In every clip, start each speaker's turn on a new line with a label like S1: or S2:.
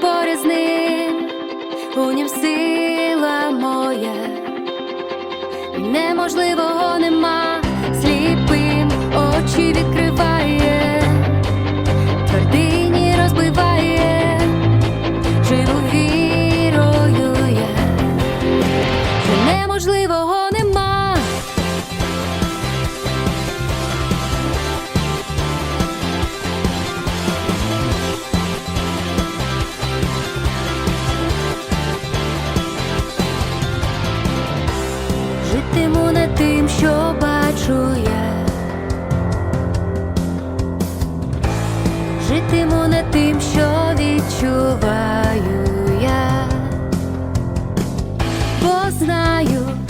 S1: поряд з ним, у нім сила моя, неможливого нема. що бачу я, житиму не тим, що відчуваю я, бо знаю.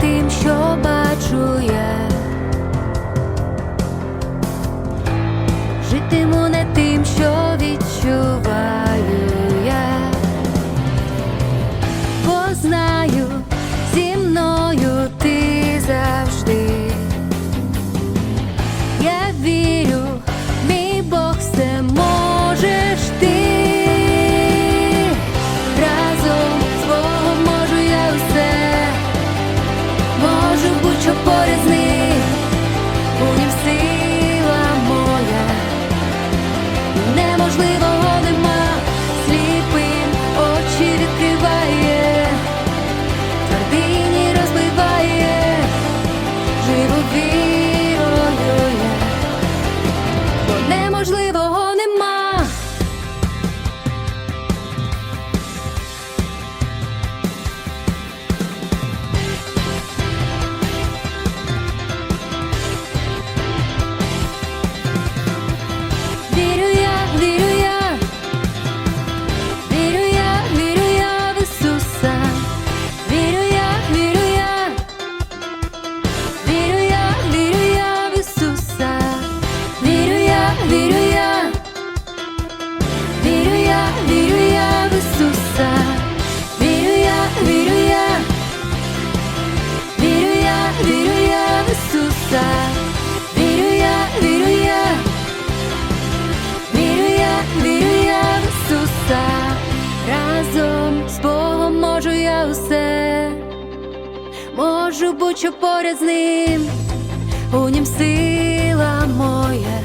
S1: тим, що бачу я. Все. Можу, бо поряд з ним, у нім сила моя,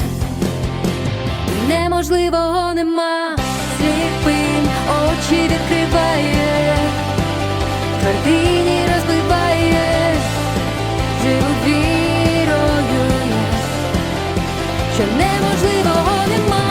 S1: неможливого нема, сліпим очі відкриває, твердині розбиває, живу вірою, що неможливого нема.